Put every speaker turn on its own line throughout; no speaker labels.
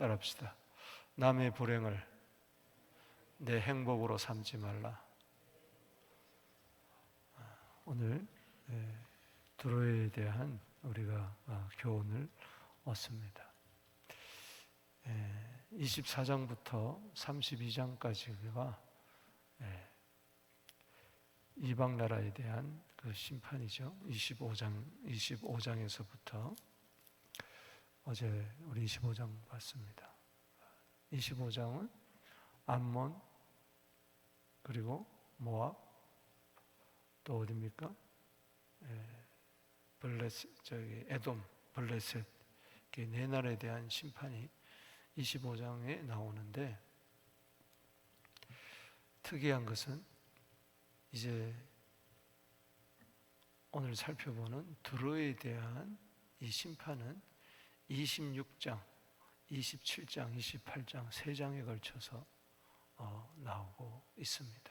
따라합시다. 남의 불행을 내 행복으로 삼지 말라. 오늘 예, 드로에 대한 우리가 아, 교훈을 얻습니다. 24장부터 32장까지가 예, 이방 나라에 대한 그 심판이죠. 25장 25장에서부터 어제 우리 25장 봤습니다. 25장은 암몬 그리고 모압 또 어디입니까? 예, 블레셋 저기 에돔 블레셋 네 나라에 대한 심판이 25장에 나오는데 특이한 것은 이제 오늘 살펴보는 드로에 대한 이 심판은 26장, 27장, 28장 세 장에 걸쳐서 어, 나오고 있습니다.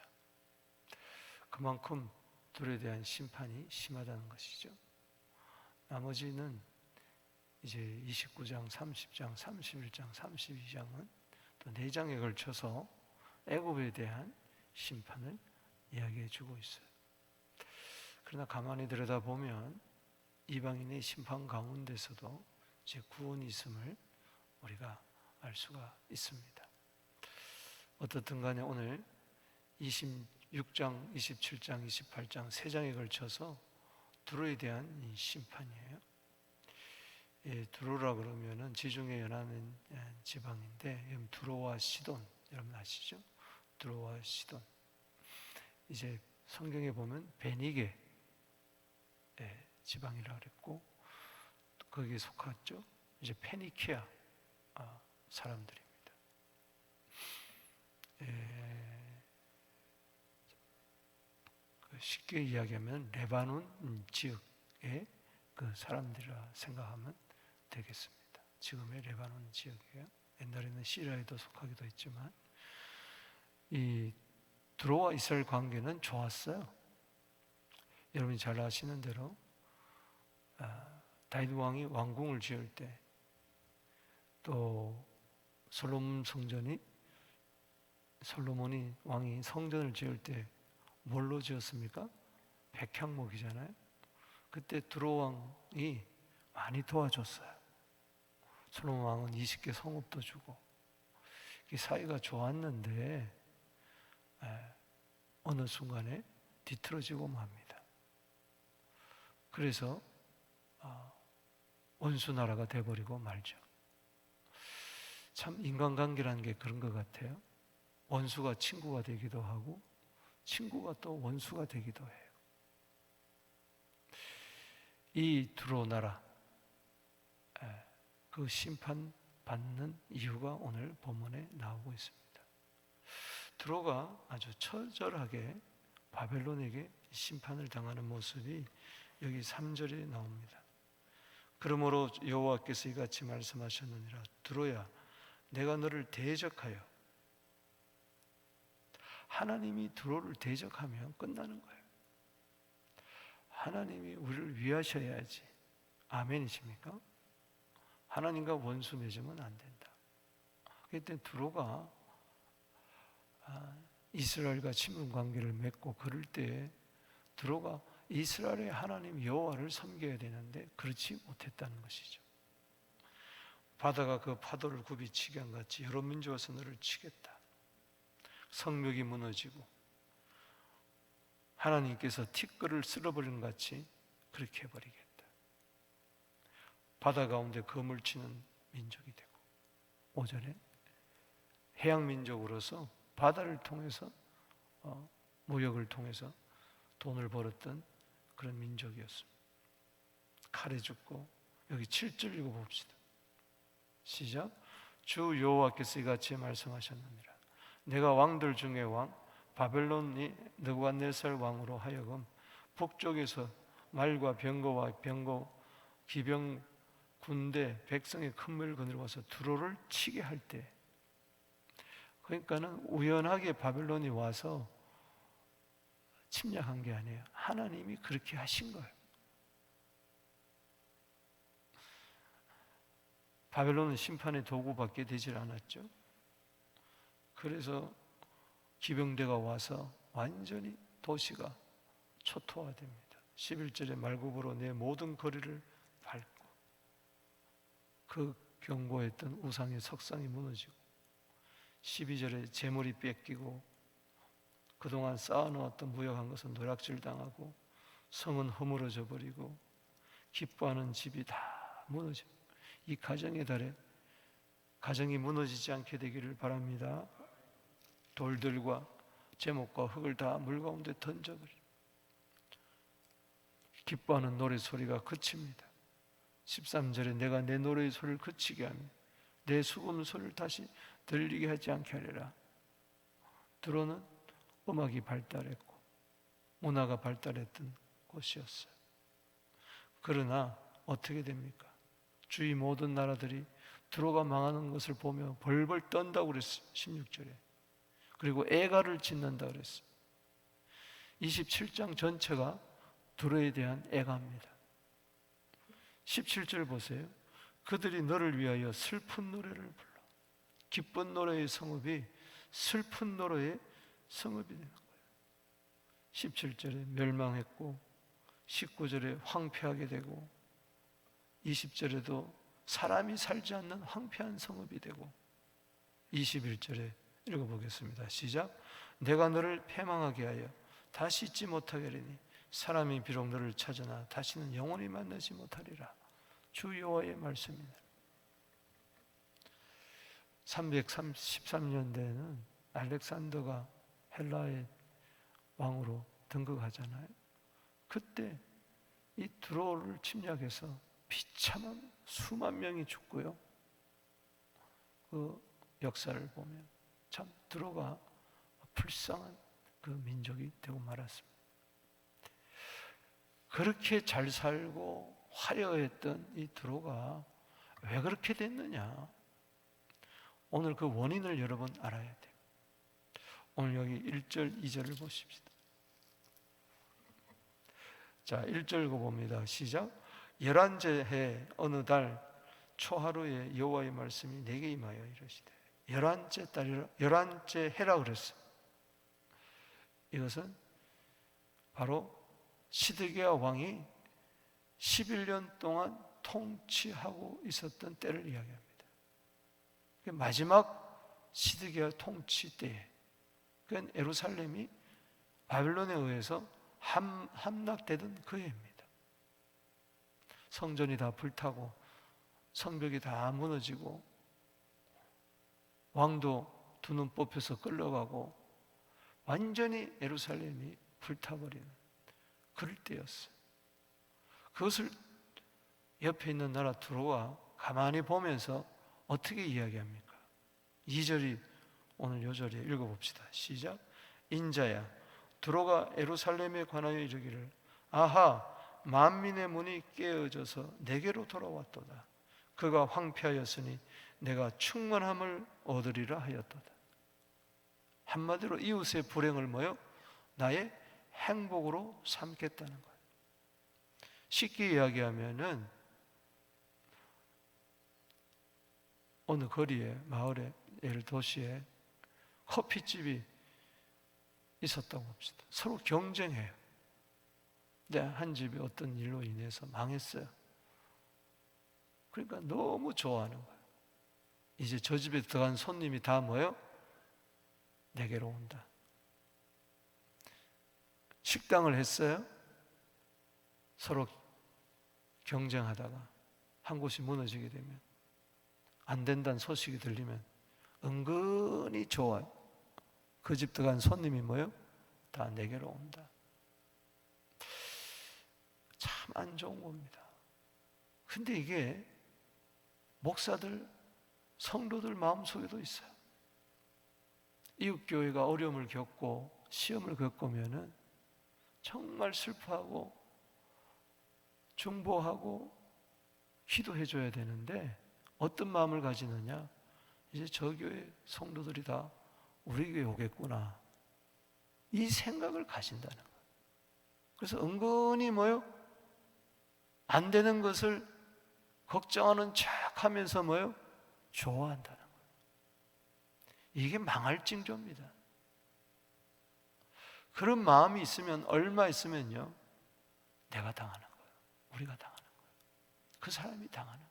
그만큼 둘에 대한 심판이 심하다는 것이죠. 나머지는 이제 29장, 30장, 31장, 32장은 또네 장에 걸쳐서 애굽에 대한 심판을 이야기해 주고 있어요. 그러나 가만히 들여다보면 이방인의 심판 가운데서도 제 구원이 있음을 우리가 알 수가 있습니다. 어떻든 간에 오늘 26장, 27장, 28장 세 장에 걸쳐서 두로에 대한 이 심판이에요. 예, 두로라 그러면은 지중해 연안은 예, 지방인데 두로와 시돈 여러분 아시죠? 두로와 시돈 이제 성경에 보면 베니게 예, 지방이라 그랬고 거기에 속았죠. 이제 페니키아 아, 사람들입니다. 예, 그 쉽게 이야기하면 레바논 지역의 그 사람들이라 생각하면 되겠습니다. 지금의 레바논 지역이에요. 옛날에는 시리아에도 속하기도 했지만 이 드로와 이스라엘 관계는 좋았어요. 여러분이 잘 아시는 대로 아, 다윗 왕이 왕궁을 지을 때 또 솔로몬 성전이 솔로몬이 왕이 성전을 지을 때 뭘로 지었습니까? 백향목이잖아요. 그때 드로 왕이 많이 도와줬어요. 솔로몬 왕은 20개 성읍도 주고 사이가 좋았는데 어느 순간에 뒤틀어지고 맙니다. 그래서 아, 원수 나라가 돼버리고 말죠. 참 인간관계라는 게 그런 것 같아요. 원수가 친구가 되기도 하고 친구가 또 원수가 되기도 해요. 이 두로 나라 그 심판 받는 이유가 오늘 본문에 나오고 있습니다. 두로가 아주 처절하게 바벨론에게 심판을 당하는 모습이 여기 3절에 나옵니다. 그러므로 여호와께서 이같이 말씀하셨느니라 두로야 내가 너를 대적하여 하나님이 두로를 대적하면 끝나는 거예요. 하나님이 우리를 위하셔야지. 아멘이십니까? 하나님과 원수 맺으면 안 된다. 그때 두로가 아, 이스라엘과 친분 관계를 맺고 그럴 때 두로가 이스라엘의 하나님 여호와를 섬겨야 되는데 그렇지 못했다는 것이죠. 바다가 그 파도를 굽이치게 한 같이 여러 민족에서 치겠다. 성벽이 무너지고 하나님께서 티끌을 쓸어버리는 같이 그렇게 해버리겠다. 바다 가운데 검을 치는 민족이 되고 오전에 해양 민족으로서 바다를 통해서 어, 무역을 통해서 돈을 벌었던 그런 민족이었습니다. 칼에 죽고 여기 7절 읽어봅시다. 시작. 주 여호와께서 이같이 말씀하셨느니라. 내가 왕들 중에 왕 바벨론이 느부갓네살 왕으로 하여금 북쪽에서 말과 병거와 병거 기병 군대 백성의 큰 물건을 와서 두로를 치게 할 때 그러니까는 우연하게 바벨론이 와서 침략한 게 아니에요. 하나님이 그렇게 하신 거예요. 바벨론은 심판의 도구밖에 되질 않았죠. 그래서 기병대가 와서 완전히 도시가 초토화됩니다. 11절에 말굽으로 내 모든 거리를 밟고 그 경고했던 우상의 석상이 무너지고 12절에 재물이 뺏기고 그동안 쌓아놓았던 무역한 것은 노략질 당하고 성은 허물어져 버리고 기뻐하는 집이 다 무너져 이 가정의 달에 가정이 무너지지 않게 되기를 바랍니다. 돌들과 제목과 흙을 다 물 가운데 던져버리. 기뻐하는 노래 소리가 그칩니다. 13절에 내가 내 노래의 소리를 그치게 하며 내 수금 소리를 다시 들리게 하지 않게 하리라. 드로는 음악이 발달했고 문화가 발달했던 곳이었어요. 그러나 어떻게 됩니까? 주위 모든 나라들이 드로가 망하는 것을 보며 벌벌 떤다고 그랬어요. 16절에. 그리고 애가를 짓는다 그랬어요. 27장 전체가 드로에 대한 애가입니다. 17절 보세요. 그들이 너를 위하여 슬픈 노래를 불러. 기쁜 노래의 성읍이 슬픈 노래의 성읍이 되는 거예요. 17절에 멸망했고 19절에 황폐하게 되고 20절에도 사람이 살지 않는 황폐한 성읍이 되고 21절에 읽어보겠습니다. 시작. 내가 너를 패망하게 하여 다시 잊지 못하게 하리니 사람이 비록 너를 찾으나 다시는 영원히 만나지 못하리라. 주 여호와의 말씀입니다. 313년대에는 알렉산더가 헬라의 왕으로 등극하잖아요. 그때 이 드로를 침략해서 비참한 수만 명이 죽고요. 그 역사를 보면 참 드로가 불쌍한 그 민족이 되고 말았습니다. 그렇게 잘 살고 화려했던 이 드로가 왜 그렇게 됐느냐? 오늘 그 원인을 여러분 알아야. 오늘 여기 1절, 2절을 보십시다. 자, 1절 읽어봅니다. 시작. 열한째 해 어느 달 초하루에 여호와의 말씀이 내게 임하여 이르시되 열한째 달이라 열한째 해라 그랬어. 이것은 바로 시드기야 왕이 11년 동안 통치하고 있었던 때를 이야기합니다. 마지막 시드기야 통치 때 에그 에루살렘이 바벨론에 의해서 함, 함락되던 그 해입니다. 성전이 다 불타고 성벽이 다 무너지고 왕도 두 눈 뽑혀서 끌려가고 완전히 예루살렘이 불타버리는 그럴 때였어요. 그것을 옆에 있는 나라 두로와 가만히 보면서 어떻게 이야기합니까? 2절이 오늘 요절에 읽어봅시다. 시작. 인자야, 두로가 에루살렘에 관하여 이르기를 아하 만민의 문이 깨어져서 내게로 돌아왔도다. 그가 황폐하였으니 내가 충만함을 얻으리라 하였도다. 한마디로 이웃의 불행을 뭐요? 나의 행복으로 삼겠다는 거예요. 쉽게 이야기하면은 어느 거리에 마을에 예를 도시에 커피집이 있었다고 봅시다. 서로 경쟁해요. 근데 한 집이 어떤 일로 인해서 망했어요. 그러니까 너무 좋아하는 거예요. 이제 저 집에 들어간 손님이 다 뭐예요? 내게로 온다. 식당을 했어요. 서로 경쟁하다가 한 곳이 무너지게 되면 안 된다는 소식이 들리면 은근히 좋아요. 그 집 들어간 손님이 뭐요? 다 내게로 온다. 안 좋은 겁니다. 근데 이게 목사들, 성도들 마음속에도 있어요. 이웃교회가 어려움을 겪고 시험을 겪으면은 정말 슬퍼하고 중보하고 기도해 줘야 되는데 어떤 마음을 가지느냐? 이제 저 교회 성도들이 다 우리 교회 오겠구나. 이 생각을 가진다는 거예요. 그래서 은근히 뭐요? 안 되는 것을 걱정하는 척 하면서 뭐요? 좋아한다는 거예요. 이게 망할 징조입니다. 그런 마음이 있으면 얼마 있으면요. 내가 당하는 거예요. 우리가 당하는 거예요. 그 사람이 당하는 거예요.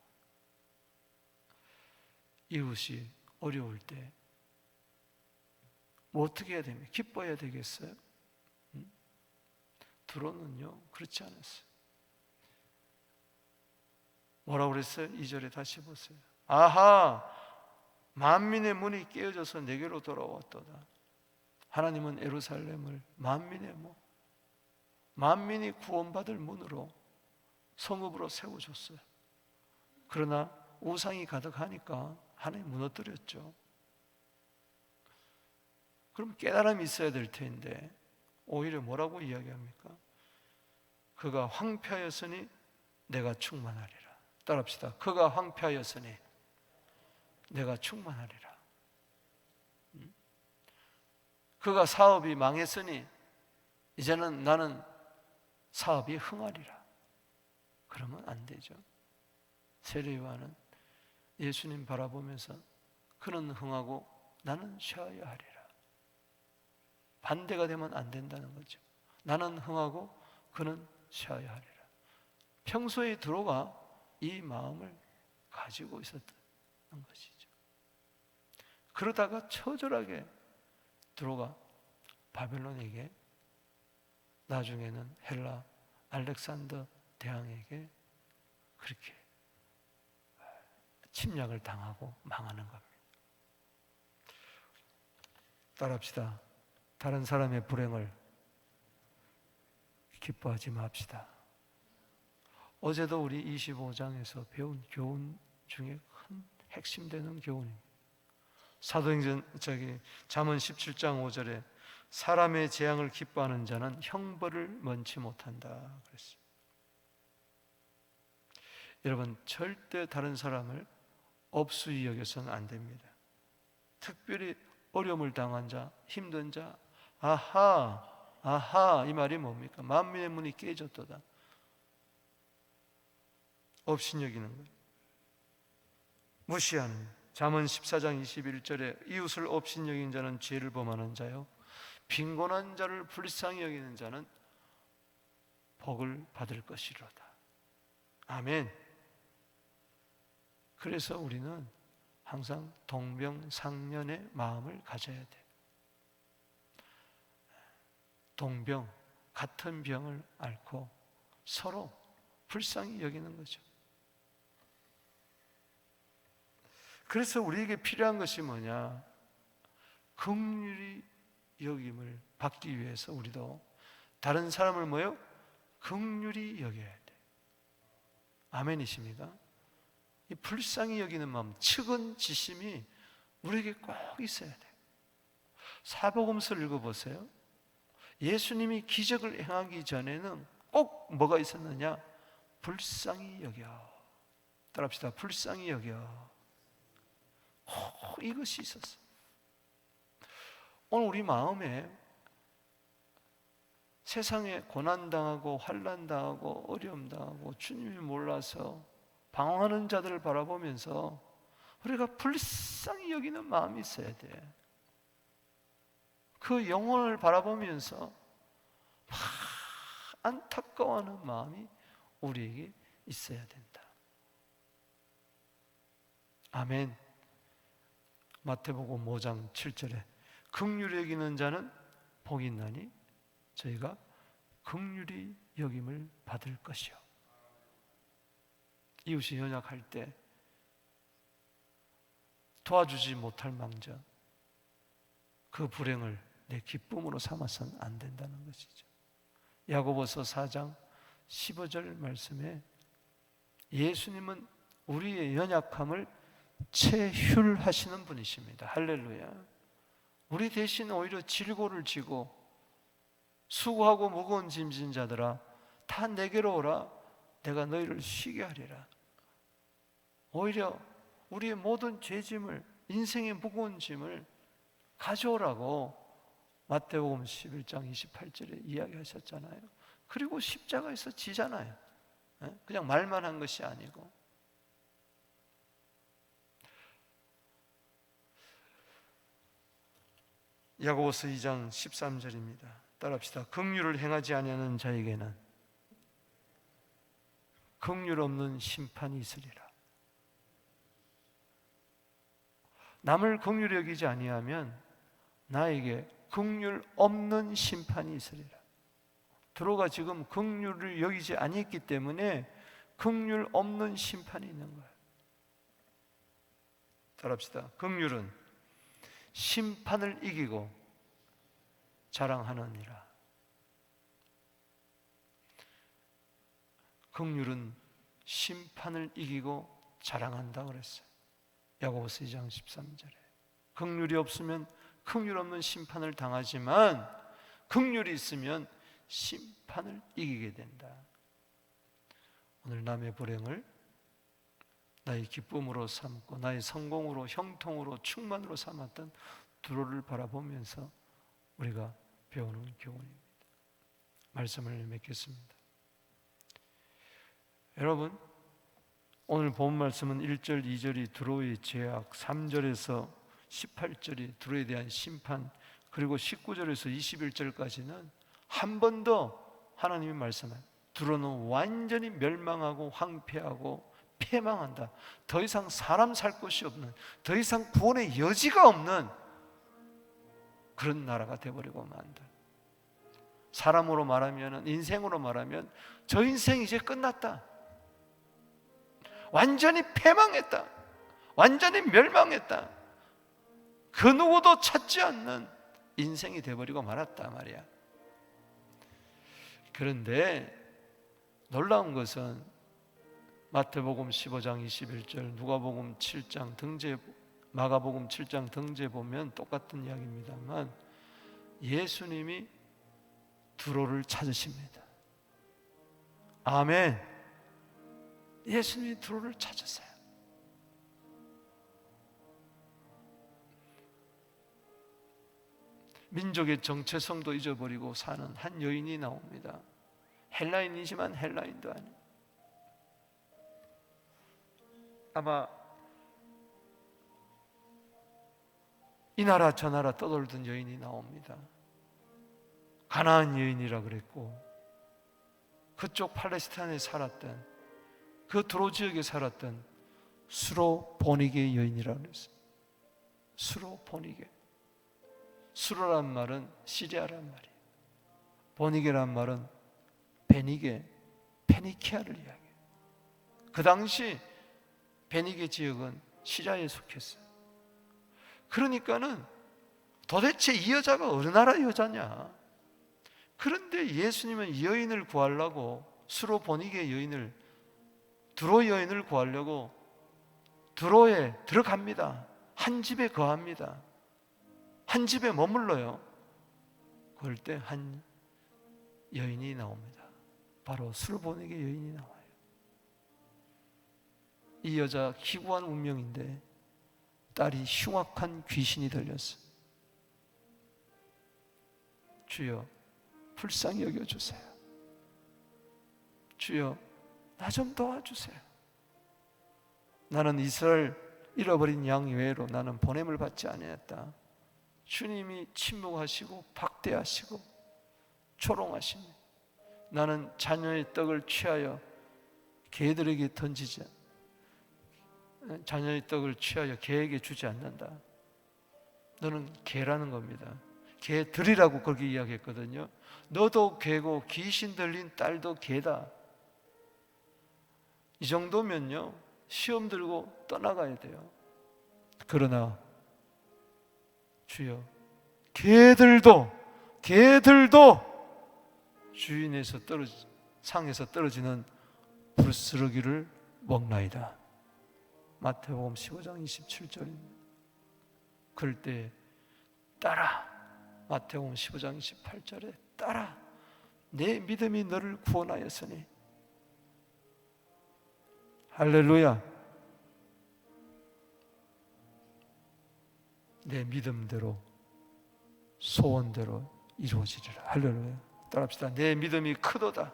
이웃이 어려울 때뭐 어떻게 해야 됩니까? 기뻐해야 되겠어요? 음? 드론은요 그렇지 않았어요. 뭐라고 그랬어요? 2절에 다시 보세요. 아하 만민의 문이 깨어져서 내게로 돌아왔도다. 하나님은 에루살렘을 만민의 문, 만민이 구원받을 문으로 성읍으로 세워줬어요. 그러나 우상이 가득하니까 하나님 무너뜨렸죠. 그럼 깨달음이 있어야 될 텐데 오히려 뭐라고 이야기합니까? 그가 황폐하였으니 내가 충만하리라. 따라합시다. 그가 황폐하였으니 내가 충만하리라. 음? 그가 사업이 망했으니 이제는 나는 사업이 흥하리라. 그러면 안 되죠. 세례요한은 예수님 바라보면서 그는 흥하고 나는 쉬어야 하리라. 반대가 되면 안 된다는 거죠. 나는 흥하고 그는 쉬어야 하리라. 평소에 들어가 이 마음을 가지고 있었던 것이죠. 그러다가 처절하게 들어가 바벨론에게 나중에는 헬라 알렉산더 대왕에게 그렇게 침략을 당하고 망하는 겁니다. 따라합시다. 다른 사람의 불행을 기뻐하지 맙시다. 어제도 우리 25장에서 배운 교훈 중에 큰 핵심되는 교훈입니다. 사도행전 저기 잠언 17장 5절에 사람의 재앙을 기뻐하는 자는 형벌을 면치 못한다 그랬어요. 여러분 절대 다른 사람을 업수히 여겨서는 안 됩니다. 특별히 어려움을 당한 자, 힘든 자, 아하, 아하 이 말이 뭡니까? 만민의 문이 깨졌도다. 업신여기는 거예요. 무시하는 잠언 14장 21절에 이웃을 업신여긴 자는 죄를 범하는 자요 빈곤한 자를 불쌍히 여기는 자는 복을 받을 것이로다. 아멘. 그래서 우리는 항상 동병상련의 마음을 가져야 돼. 동병 같은 병을 앓고 서로 불쌍히 여기는 거죠. 그래서 우리에게 필요한 것이 뭐냐? 긍휼히 여김을 받기 위해서 우리도 다른 사람을 뭐요? 긍휼히 여겨야 돼. 아멘이십니까? 이 불쌍히 여기는 마음, 측은 지심이 우리에게 꼭 있어야 돼. 사복음서를 읽어보세요. 예수님이 기적을 행하기 전에는 꼭 뭐가 있었느냐? 불쌍히 여겨. 따라합시다. 불쌍히 여겨. 꼭 이것이 있었어. 오늘 우리 마음에 세상에 고난당하고 환난당하고 어려움당하고 주님이 몰라서 방황하는 자들을 바라보면서 우리가 불쌍히 여기는 마음이 있어야 돼. 그 영혼을 바라보면서 안타까워하는 마음이 우리에게 있어야 된다. 아멘. 마태복음 5장 7절에 극률히 여기는 자는 복이 있나니 저희가 극률히 여김을 받을 것이요. 이웃이 연약할 때 도와주지 못할 망정 그 불행을 내 기쁨으로 삼아서는 안 된다는 것이죠. 야고보서 4장 15절 말씀에 예수님은 우리의 연약함을 체휼하시는 분이십니다. 할렐루야. 우리 대신 오히려 질고를 지고 수고하고 무거운 짐진 자들아 다 내게로 오라 내가 너희를 쉬게 하리라. 오히려 우리의 모든 죄짐을 인생의 무거운 짐을 가져오라고 마태복음 11장 28절에 이야기하셨잖아요. 그리고 십자가에서 지잖아요. 예? 그냥 말만 한 것이 아니고. 야고보서 2장 13절입니다. 따라합시다. 긍휼을 행하지 아니하는 자에게는 긍휼 없는 심판이 있으리라. 남을 긍휼히 여기지 아니하면 나에게 긍휼 없는 심판이 있으리라. 드로가 지금 긍휼을 여기지 아니했기 때문에 긍휼 없는 심판이 있는 거예요. 따라합시다. 긍휼은 심판을 이기고 자랑하느니라. 긍휼은 심판을 이기고 자랑한다 그랬어요. 야고보서 2장 13절에. 긍휼이 없으면 긍휼 없는 심판을 당하지만 긍휼이 있으면 심판을 이기게 된다. 오늘 남의 불행을 나의 기쁨으로 삼고 나의 성공으로 형통으로 충만으로 삼았던 두로를 바라보면서 우리가 배우는 교훈입니다. 말씀을 맺겠습니다. 여러분 오늘 본 말씀은 1절, 2절이 두로의 죄악, 3절에서 18절이 두로에 대한 심판, 그리고 19절에서 21절까지는 한 번 더 하나님이 말씀한 두로는 완전히 멸망하고 황폐하고 패망한다. 더 이상 사람 살 곳이 없는, 더 이상 구원의 여지가 없는 그런 나라가 되어버리고 만다. 사람으로 말하면, 인생으로 말하면, 저 인생 이제 끝났다. 완전히 패망했다. 완전히 멸망했다. 그 누구도 찾지 않는 인생이 되어버리고 말았다 말이야. 그런데 놀라운 것은 마태복음 15장 21절, 누가복음 7장 등재, 마가복음 7장 등재 보면 똑같은 이야기입니다만 예수님이 두로를 찾으십니다. 아멘. 예수님이 두로를 찾으세요. 민족의 정체성도 잊어버리고 사는 한 여인이 나옵니다. 헬라인이지만 헬라인도 아니. 아마 이 나라 저 나라 떠돌던 여인이 나옵니다. 가나안 여인이라 그랬고 그쪽 팔레스타인에 살았던 그 도로 지역에 살았던 수로 보니게 여인이라 그랬어요. 수로 보니게. 수로란 말은 시리아란 말이에요. 보니게란 말은 베니게, 페니키아를 이야기해요. 그 당시 베니게 지역은 시리아에 속했어요. 그러니까는 도대체 이 여자가 어느 나라 여자냐? 그런데 예수님은 이 여인을 구하려고 수로 보니게 여인을 드로 여인을 구하려고 드로에 들어갑니다. 한 집에 거합니다. 한 집에 머물러요. 그럴 때 한 여인이 나옵니다. 바로 술보내게 여인이 나와요. 이 여자 기구한 운명인데 딸이 흉악한 귀신이 들렸어. 주여 불쌍히 여겨 주세요. 주여 나 좀 도와주세요. 나는 이스라엘 잃어버린 양 외로 나는 보냄을 받지 아니했다. 주님이 침묵하시고 박대하시고 조롱하십니다. 나는 자녀의 떡을 취하여 개들에게 던지지 자녀의 떡을 취하여 개에게 주지 않는다. 너는 개라는 겁니다. 개들이라고 그렇게 이야기했거든요. 너도 개고 귀신 들린 딸도 개다. 이 정도면요 시험 들고 떠나가야 돼요. 그러나 주여 개들도 개들도 주인에서 떨어지 상에서 떨어지는 불스러기를 먹나이다. 마태복음 15장 27절입니다. 그럴 때 따라 마태복음 15장 28절에 따라 내 믿음이 너를 구원하였으니 할렐루야 내 믿음대로 소원대로 이루어지리라 할렐루야 따라합시다 내 믿음이 크도다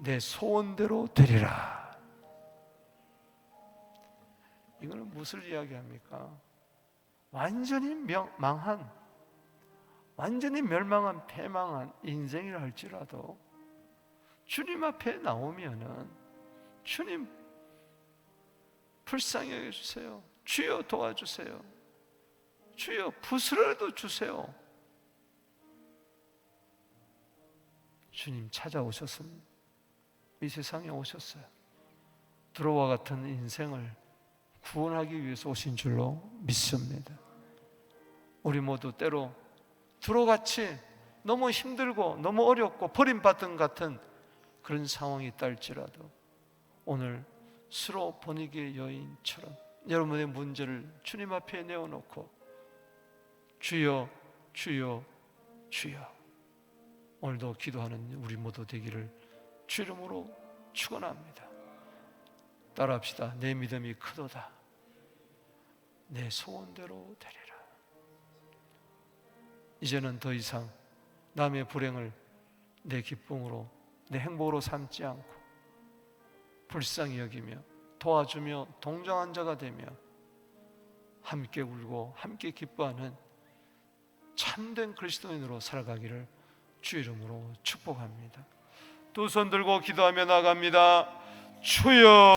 내 소원대로 되리라 이거는 무엇을 이야기합니까? 완전히 명, 망한 완전히 멸망한 패망한 인생이라 할지라도 주님 앞에 나오면은 주님 불쌍히 여겨 주세요. 주여 도와주세요. 주여 붓이라도 주세요. 주님 찾아오셨습니다. 이 세상에 오셨어요. 들어와 같은 인생을 구원하기 위해서 오신 줄로 믿습니다. 우리 모두 때로 들어같이 너무 힘들고 너무 어렵고 버림받은 같은 그런 상황이 있다 할지라도 오늘 스로 보니기의 여인처럼 여러분의 문제를 주님 앞에 내어놓고 주여 주여 주여 오늘도 기도하는 우리 모두 되기를 주 이름으로 축원합니다. 따라합시다. 내 믿음이 크도다. 내 소원대로 되리라. 이제는 더 이상 남의 불행을 내 기쁨으로 내 행복으로 삼지 않고 불쌍히 여기며 도와주며 동정한 자가 되며 함께 울고 함께 기뻐하는 참된 그리스도인으로 살아가기를 주 이름으로 축복합니다. 두 손 들고 기도하며 나갑니다. 주여